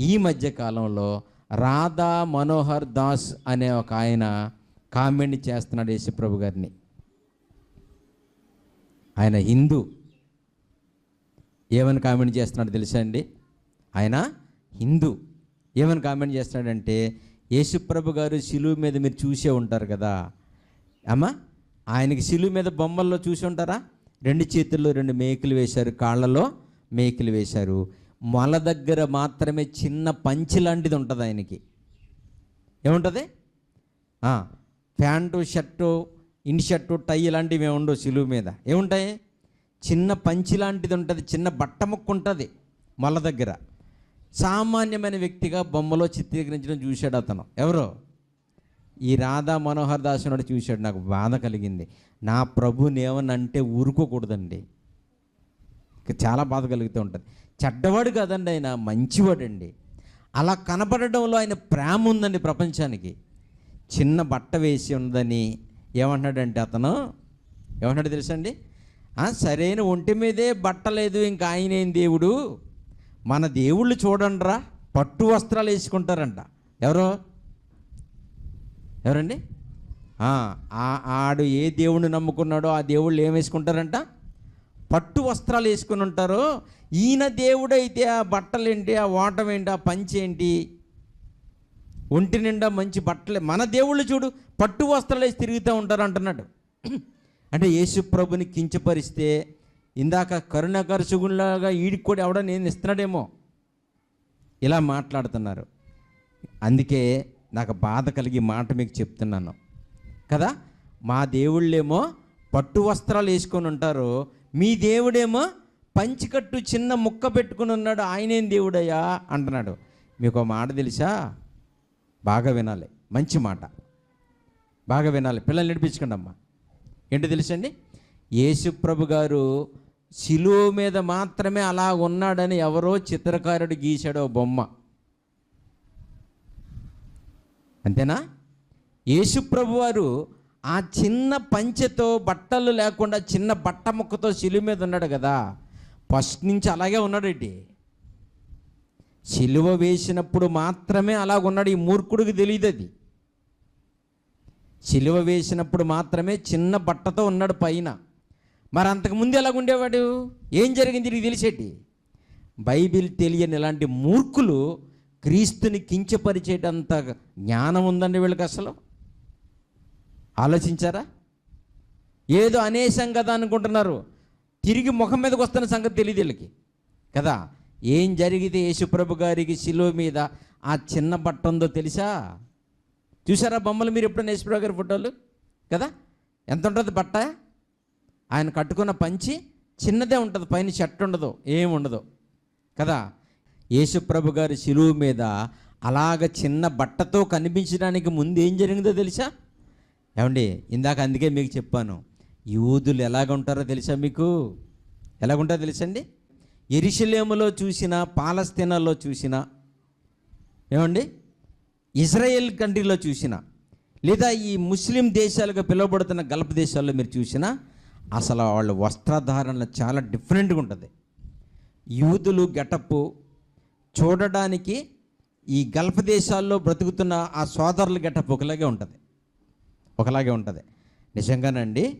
ఈ మధ్య కాలంలో రాధా మనోహర్ దాస్ అనే ఒక ఆయన కామెంట్ చేస్తున్నాడు యేసుప్రభు గారిని. ఆయన హిందూ. ఏమని కామెంట్ చేస్తున్నాడు తెలుసా అండి? ఆయన హిందూ. ఏమని కామెంట్ చేస్తున్నాడంటే యేసుప్రభు గారు శిలువు మీద మీరు చూసే ఉంటారు కదా. అమ్మా ఆయనకి శిలువు మీద బొమ్మల్లో చూసి ఉంటారా? రెండు చేతుల్లో రెండు మేకులు వేశారు కాళ్ళలో మేకులు వేశారు. మొల దగ్గర మాత్రమే చిన్న పంచి లాంటిది ఉంటుంది ఆయనకి. ఏముంటుంది? Pant shirt in shirt tie ఇలాంటివి ఏమి ఉండవు సిలువు మీద. ఏముంటాయి? చిన్న పంచి లాంటిది ఉంటుంది చిన్న బట్ట ముక్క ఉంటుంది మొల దగ్గర. సామాన్యమైన వ్యక్తిగా బొమ్మలో చిత్రీకరించడం చూశాడు అతను. ఎవరో? ఈ రాధా మనోహర్ దాస్ నాడు చూశాడు. నాకు బాధ కలిగింది. నా ప్రభుని అంటే ఊరుకోకూడదండి. ఇక చాలా బాధ కలుగుతూ ఉంటుంది. చెడ్డవాడు కాదండి ఆయన మంచివాడండి. అలా కనపడడంలో ఆయన ప్రేమ ఉందండి ప్రపంచానికి. చిన్న బట్ట వేసి ఉందని ఏమంటున్నాడంటే అతను? ఏమంటాడు తెలుసండి? అండి సరైన ఒంటి మీదే బట్ట లేదు ఇంకా ఆయనేం దేవుడు? మన దేవుళ్ళు చూడండిరా పట్టు వస్త్రాలు వేసుకుంటారంట. ఎవరో? ఎవరండి? ఆడు ఏ దేవుడిని నమ్ముకున్నాడో ఆ దేవుళ్ళు ఏం వేసుకుంటారంట? పట్టు వస్త్రాలు వేసుకుని ఉంటారు ఈయన దేవుడైతే ఆ బట్టలేంటి ఆ ఓటం ఏంటి ఆ పంచేంటి? ఏంటి ఒంటి నిండా మంచి బట్టలే. మన దేవుళ్ళు చూడు పట్టు వస్త్రాలు వేసి తిరుగుతూ ఉంటారు అంటున్నాడు. అంటే యేసు ప్రభుని కించపరిస్తే ఇందాక కరుణ సుగుణలాగా ఈడికి కూడా ఎవడ నేను ఇస్తున్నాడేమో. ఇలా మాట్లాడుతున్నారు. అందుకే నాకు బాధ కలిగి మాట మీకు చెప్తున్నాను. కదా? మా దేవుళ్ళేమో పట్టు వస్త్రాలు వేసుకొని ఉంటారు మీ దేవుడేమో పంచికట్టు చిన్న ముక్క పెట్టుకుని ఉన్నాడు ఆయనేం దేవుడయ్యా? అంటున్నాడు. మీకు ఒక మాట తెలుసా? బాగా వినాలి. మంచి మాట. బాగా వినాలి. పిల్లల్ని నడిపించకండి అమ్మా ఏంటో తెలుసండి? యేసుప్రభు గారు శిలువ మీద మాత్రమే అలా ఉన్నాడని ఎవరో చిత్రకారుడు గీశాడో బొమ్మ. అంతేనా? యేసుప్రభు వారు ఆ చిన్న పంచెతో బట్టలు లేకుండా చిన్న బట్ట ముక్కతో శిలువ మీద ఉన్నాడు కదా. ఫస్ట్ నుంచి అలాగే ఉన్నాడండి శిలువ వేసినప్పుడు మాత్రమే అలాగ ఉన్నాడు. ఈ మూర్ఖుడికి తెలియదు అది. శిలువ వేసినప్పుడు మాత్రమే చిన్న బట్టతో ఉన్నాడు పైన. మరి అంతకుముందు ఎలాగ ఉండేవాడు? ఏం జరిగింది నీకు తెలిసేటి బైబిల్ తెలియని ఇలాంటి మూర్ఖులు క్రీస్తుని కించపరిచేటంత జ్ఞానం ఉందండి వీళ్ళకి అసలు? ఆలోచించారా? ఏదో అనేసం కదా అనుకుంటున్నారు. తిరిగి ముఖం మీదకి వస్తున్న సంగతి తెలియదు వీళ్ళకి. కదా? ఏం జరిగితే యేసుప్రభు గారికి శిలువ మీద ఆ చిన్న బట్ట ఉందో తెలుసా? చూసారా బొమ్మలు? మీరు ఎప్పుడైనా యేసుప్రభు గారి ఫోటోలు? కదా? ఎంత ఉంటుంది బట్ట? ఆయన కట్టుకున్న పంచి చిన్నదే ఉంటుంది పైన షర్ట్ ఉండదు ఏం ఉండదు. కదా? యేసుప్రభు గారి శిలువు మీద అలాగ చిన్న బట్టతో కనిపించడానికి ముందు ఏం జరిగిందో తెలుసా? ఏమండి? ఇందాక అందుకే మీకు చెప్పాను. యూదులు ఎలాగుంటారో తెలుసా మీకు? ఎలాగుంటారో తెలుసండి? ఎరిశలేములో చూసిన పాలస్తీనాలో చూసిన ఏమండి? ఇజ్రాయెల్ కంట్రీలో చూసిన లేదా ఈ ముస్లిం దేశాలుగా పిలువబడుతున్న గల్ఫ్ దేశాల్లో మీరు చూసినా అసలు వాళ్ళ వస్త్రధారణలు చాలా డిఫరెంట్గా ఉంటుంది. యూదులు గెటప్పు చూడడానికి ఈ గల్ఫ్ దేశాల్లో బ్రతుకుతున్న ఆ సోదరుల గెటప్ ఒకలాగే ఉంటుంది. ఒకలాగే ఉంటుంది. నిజంగానండి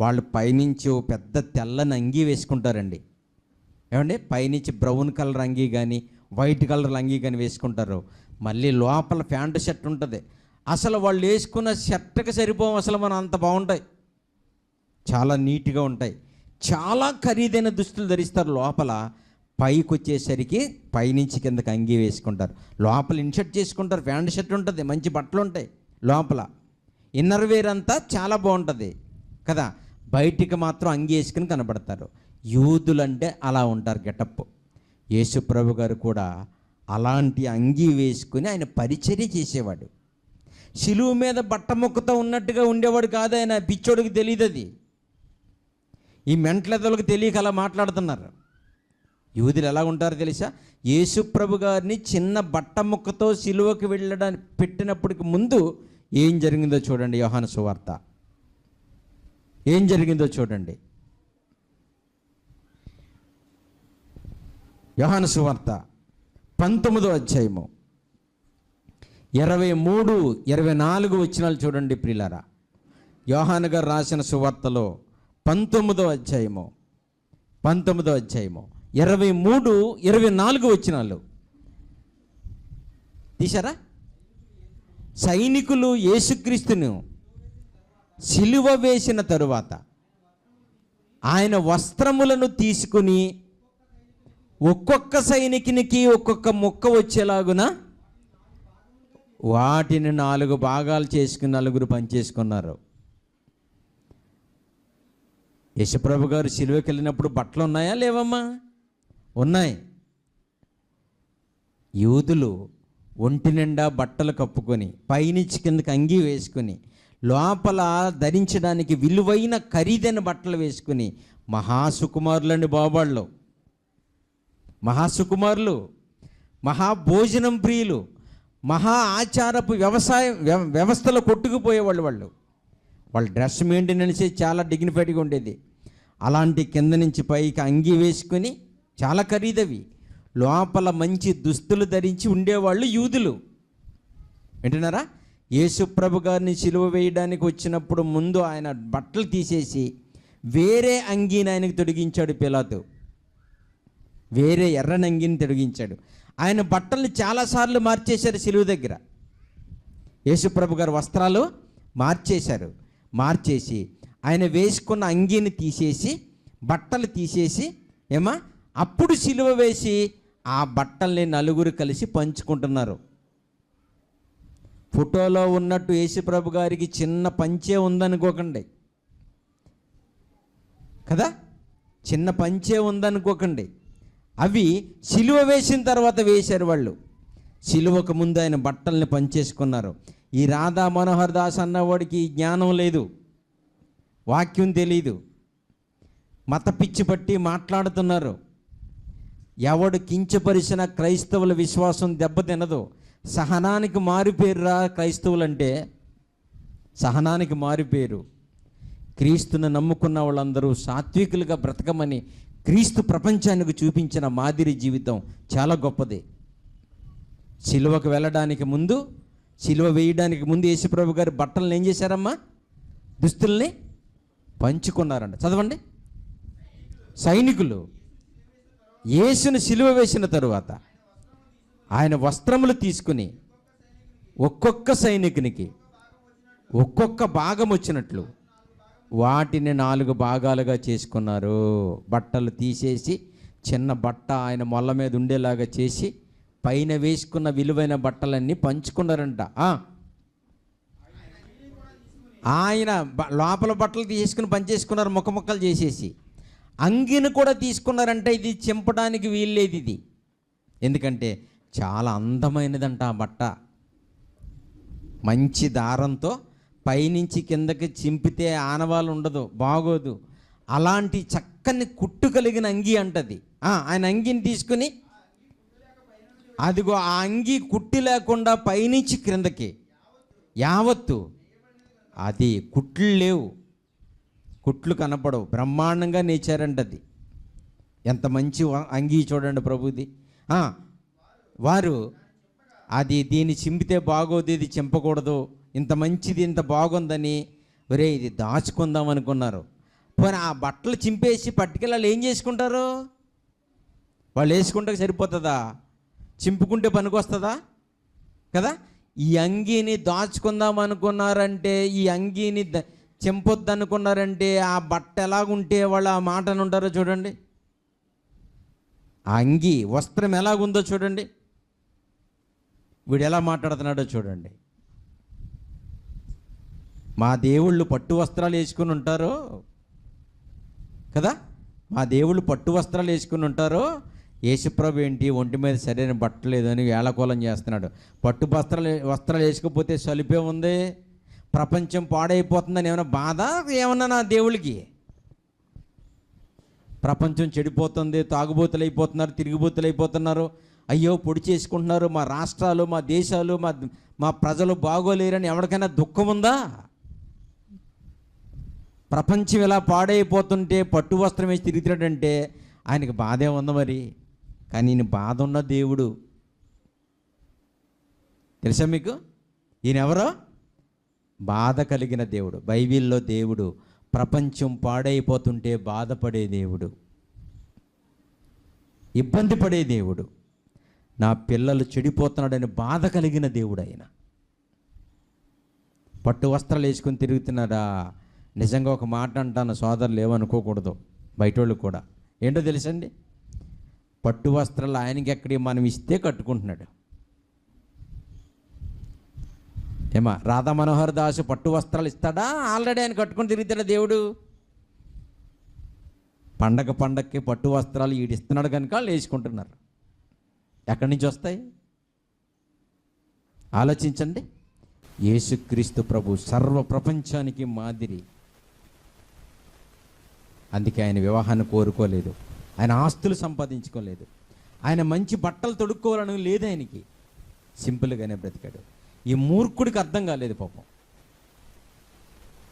వాళ్ళు పైనుంచి పెద్ద తెల్లని అంగీ వేసుకుంటారండి. ఏమండి? పైనుంచి బ్రౌన్ కలర్ అంగీ కానీ వైట్ కలర్ అంగీ కానీ వేసుకుంటారు. మళ్ళీ లోపల ప్యాంటు షర్ట్ ఉంటుంది. అసలు వాళ్ళు వేసుకున్న షర్ట్కి సరిపోం అసలు మనం అంత బాగుంటాయి. చాలా నీట్గా ఉంటాయి. చాలా ఖరీదైన దుస్తులు ధరిస్తారు లోపల. పైకి వచ్చేసరికి పైనుంచి కిందకి అంగీ వేసుకుంటారు. లోపల ఇన్షర్ట్ చేసుకుంటారు. ప్యాంట్ షర్ట్ ఉంటుంది. మంచి బట్టలు ఉంటాయి లోపల. ఇన్నర్ వేర్ అంతా చాలా బాగుంటుంది. కదా? బయటికి మాత్రం అంగేసుకుని కనబడతారు. యూదులంటే అలా ఉంటారు గెటప్. యేసుప్రభు గారు కూడా అలాంటి అంగీ వేసుకుని ఆయన పరిచర్య చేసేవాడు. శిలువు మీద బట్టముక్కతో ఉన్నట్టుగా ఉండేవాడు కాదు ఆయన. పిచ్చోడికి తెలియదు అది. ఈ మెంట్లెదలకు తెలియక అలా మాట్లాడుతున్నారు. యూదులు ఎలా ఉంటారో తెలుసా? యేసు ప్రభు గారిని చిన్న బట్టముక్కతో సిలువకు వెళ్ళడానికి పెట్టినప్పటికి ముందు ఏం జరిగిందో చూడండి యోహాను సువార్త. ఏం జరిగిందో చూడండి. యోహాను సువార్త పంతొమ్మిదో అధ్యాయము. ఇరవై మూడు ఇరవై నాలుగు వచ్చినాలు చూడండి ప్రిలారా యోహాను గారు రాసిన సువార్తలో పంతొమ్మిదో అధ్యాయము పంతొమ్మిదో అధ్యాయము ఇరవై మూడు ఇరవై నాలుగు వచ్చినాలు తీశారా? సైనికులు యేసుక్రీస్తును సిలువ వేసిన తరువాత ఆయన వస్త్రములను తీసుకుని ఒక్కొక్క సైనికునికి ఒక్కొక్క ముక్క వచ్చేలాగున వాటిని నాలుగు భాగాలు చేసుకుని నలుగురు పనిచేసుకున్నారు. యశప్రభు గారు సిలువకి వెళ్ళినప్పుడు బట్టలు ఉన్నాయా లేవమ్మా? ఉన్నాయి. యూదులు ఒంటి నిండా బట్టలు కప్పుకొని పైనుంచి కిందకి అంగీ వేసుకుని లోపల ధరించడానికి విలువైన ఖరీదైన బట్టలు వేసుకుని మహాసుకుమారులని బాబాళ్ళు. మహాసుకుమారులు మహాభోజనం ప్రియులు మహా ఆచారపు వ్యవసాయ వ్య- వ్యవస్థలో కొట్టుకుపోయేవాళ్ళు వాళ్ళు. వాళ్ళ డ్రెస్ మెయింటెనెన్స్ చాలా డిగ్నిఫైడ్గా ఉండేది. అలాంటి కింద నుంచి పైకి అంగి వేసుకొని చాలా ఖరీదవి. లోపల మంచి దుస్తులు ధరించి ఉండేవాళ్ళు యూదులు. వింటున్నారా? యేసుప్రభు గారిని సిలువ వేయడానికి వచ్చినప్పుడు ముందు ఆయన బట్టలు తీసేసి వేరే అంగీని ఆయనకు తొడిగించాడు పిలాతు. వేరే ఎర్రని అంగీని తొడిగించాడు. ఆయన బట్టల్ని చాలాసార్లు మార్చేశారు సిలువ దగ్గర. యేసుప్రభు గారు వస్త్రాలు మార్చేశారు. మార్చేసి ఆయన వేసుకున్న అంగీని తీసేసి బట్టలు తీసేసి ఏమా? అప్పుడు సిలువ వేసి ఆ బట్టల్ని నలుగురు కలిసి పంచుకుంటున్నారు. ఫోటోలో ఉన్నట్టు యేసుప్రభు గారికి చిన్న పంచే ఉందనుకోకండి. కదా? చిన్న పంచే ఉందనుకోకండి. అవి సిలువ వేసిన తర్వాత వేశారు వాళ్ళు. సిలువకు ముందు ఆయన బట్టల్ని పంచేసుకున్నారు. ఈ రాధా మనోహర్ దాస్ అన్నవాడికి జ్ఞానం లేదు. వాక్యం తెలీదు. మత పిచ్చి పట్టి మాట్లాడుతున్నారు. ఎవడు కించపరిచిన క్రైస్తవుల విశ్వాసం దెబ్బతినదు సహనానికి మారిపోయారురా క్రైస్తవులంటే? సహనానికి మారిపోయారు. క్రీస్తును నమ్ముకున్న వాళ్ళందరూ సాత్వికులుగా బ్రతకమని క్రీస్తు ప్రపంచానికి చూపించిన మాదిరి జీవితం చాలా గొప్పది. సిలువకు వెళ్ళడానికి ముందు సిలువ వేయడానికి ముందు యేసుప్రభు గారి బట్టలను ఏం చేశారమ్మా? దుస్తుల్ని పంచుకున్నారంట. చదవండి. సైనికులు. యేసును సిలువ వేసిన తరువాత ఆయన వస్త్రములు తీసుకుని ఒక్కొక్క సైనికునికి ఒక్కొక్క భాగం వచ్చినట్లు వాటిని నాలుగు భాగాలుగా చేసుకున్నారు. బట్టలు తీసేసి చిన్న బట్ట ఆయన మొల్ల మీద ఉండేలాగా చేసి పైన వేసుకున్న విలువైన బట్టలన్నీ పంచుకున్నారంట. ఆయన లోపల బట్టలు తీసుకుని పనిచేసుకున్నారు ముక్క చేసేసి. అంగిని కూడా తీసుకున్నారంటే ఇది చింపడానికి వీల్లేదు ఇది. ఎందుకంటే చాలా అందమైనదంట ఆ బట్ట. మంచి దారంతో పైనుంచి కిందకి చింపితే ఆనవాళ్ళు ఉండదు బాగోదు. అలాంటి చక్కని కుట్టు కలిగిన అంగి అంటది. ఆయన అంగిని తీసుకుని అదిగో ఆ అంగి కుట్టి లేకుండా పైనుంచి క్రిందకి. యావత్తు. అది కుట్లు లేవు. కుట్లు కనపడవు. బ్రహ్మాండంగా నేచారంటది. ఎంత మంచి అంగీ చూడండి ప్రభుది. వారు అది దీన్ని చింపితే బాగోదు ఇది చింపకూడదు ఇంత మంచిది ఇంత బాగుందని ఒరే ఇది దాచుకుందాం అనుకున్నారు. పోనీ ఆ బట్టలు చింపేసి పట్టుకెళ్ళాలి ఏం చేసుకుంటారు? వాళ్ళు వేసుకుంటే సరిపోతుందా? చింపుకుంటే పనికొస్తుందా? కదా? ఈ అంగీని దాచుకుందాం అనుకున్నారంటే ఈ అంగీని చింపొద్దు అనుకున్నారంటే ఆ బట్ట ఎలాగుంటే వాళ్ళు ఆ మాటను ఉంటారో చూడండి. ఆ అంగి వస్త్రం ఎలాగుందో చూడండి. వీడు ఎలా మాట్లాడుతున్నాడో చూడండి. మా దేవుళ్ళు పట్టు వస్త్రాలు వేసుకుని ఉంటారు? కదా? మా దేవుళ్ళు పట్టు వస్త్రాలు వేసుకుని ఉంటారు? యేసుప్రభు ఏంటి? ఒంటి మీద సరైన బట్టలేదు లేదని వేళకోలం చేస్తున్నాడు. పట్టు వస్త్రాలు వస్త్రాలు వేసుకోకపోతే సలిపే ఉంది? ప్రపంచం పాడైపోతుందని ఏమైనా బాధ? ఏమన్నా నా దేవుడికి ప్రపంచం చెడిపోతుంది తాగుబోతులు అయిపోతున్నారు తిరిగిబోతులు అయిపోతున్నారు అయ్యో పొడి చేసుకుంటున్నారు. మా రాష్ట్రాలు మా దేశాలు మా మా ప్రజలు బాగోలేరని ఎవరికైనా దుఃఖం ఉందా? ప్రపంచం ఇలా పాడైపోతుంటే పట్టు వస్త్రం వేసి తిరుగుతున్నాడంటే ఆయనకి బాధే ఉంది మరి. కానీ ఈయన బాధ ఉన్న దేవుడు. తెలుసా మీకు? ఈయన ఎవరో బాధ కలిగిన దేవుడు బైబిల్లో దేవుడు ప్రపంచం పాడైపోతుంటే బాధపడే దేవుడు ఇబ్బంది పడే దేవుడు నా పిల్లలు చెడిపోతున్నాడని బాధ కలిగిన దేవుడు ఆయన. పట్టు వస్త్రాలు వేసుకొని తిరుగుతున్నాడా? నిజంగా ఒక మాట అంటాను సోదరులు ఏమనుకోకూడదు బయటోళ్ళు కూడా. ఏంటో తెలుసండి? పట్టు వస్త్రాలు ఆయనకి ఎక్కడి మనం ఇస్తే కట్టుకుంటున్నాడు. ఏమా రాధా మనోహర్ దాసు పట్టు వస్త్రాలు ఇస్తాడా? ఆల్రెడీ ఆయన కట్టుకొని తిరుగుతాడా దేవుడు? పండగ పండగకి పట్టు వస్త్రాలు ఈడిస్తున్నాడు కనుక లేచుకుంటున్నారు ఎక్కడి నుంచి వస్తాయి? ఆలోచించండి. యేసుక్రీస్తు ప్రభు సర్వ ప్రపంచానికి మాదిరి. అందుకే ఆయన వివాహాన్ని కోరుకోలేదు. ఆయన ఆస్తులు సంపాదించుకోలేదు. ఆయన మంచి బట్టలు తొడుక్కోవాలని లేదు ఆయనకి. సింపుల్గానే బ్రతికాడు. ఈ మూర్ఖుడికి అర్థం కాలేదు పాపం.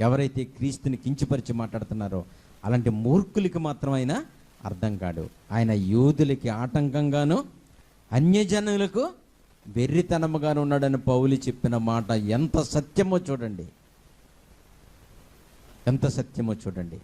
ఎవరైతే క్రీస్తుని కించపరిచి మాట్లాడుతున్నారో అలాంటి మూర్ఖులకి మాత్రం ఆయన అర్థం కాడు ఆయన యూదులకి ఆటంకంగాను అన్యజనులకు వెర్రితనముగాను ఉన్నాడని పౌలు చెప్పిన మాట ఎంత సత్యమో చూడండి. ఎంత సత్యమో చూడండి.